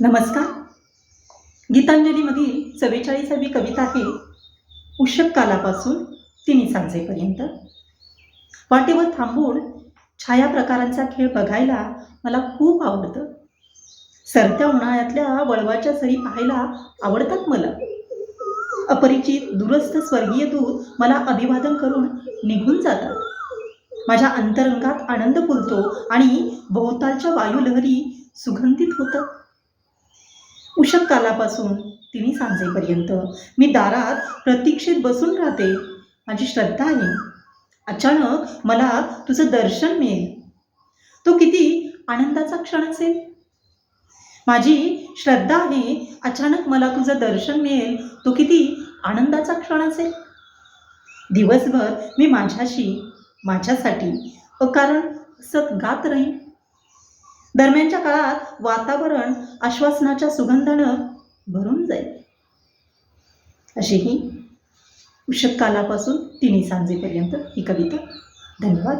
नमस्कार. गीतांजलीमधील चव्वेचाळीसावी कविता आहे उषक कालापासून तिन्ही सांजेपर्यंत वाटेवर थांबून छाया प्रकारांचा खेळ बघायला मला खूप आवडतं. सरत्या उन्हाळ्यातल्या वळवाच्या सरी पाहायला आवडतात मला. अपरिचित दुरस्थ स्वर्गीय दूत मला अभिवादन करून निघून जातात. माझ्या अंतरंगात आनंद फुलतो आणि भोवतालच्या वायुलहरी सुगंधित होतं उषक कालापासून तिने सांजेपर्यंत मी दारात प्रतीक्षेत बसून राहते. माझी श्रद्धा आहे. अचानक मला तुझं दर्शन मिळेल. तो किती आनंदाचा क्षण असेल? माझी श्रद्धा आहे. अचानक मला तुझं दर्शन मिळेल. तो किती आनंदाचा क्षण असेल? दिवसभर मी माझ्याशी माझ्यासाठी अकारण सत गात राहीन. दरम्यानच्या काळात वातावरण आश्वासनाच्या सुगंधानं भरून जाईल. अशी ही उषक कालापासून तिन्ही सांजेपर्यंत ही कविता. धन्यवाद.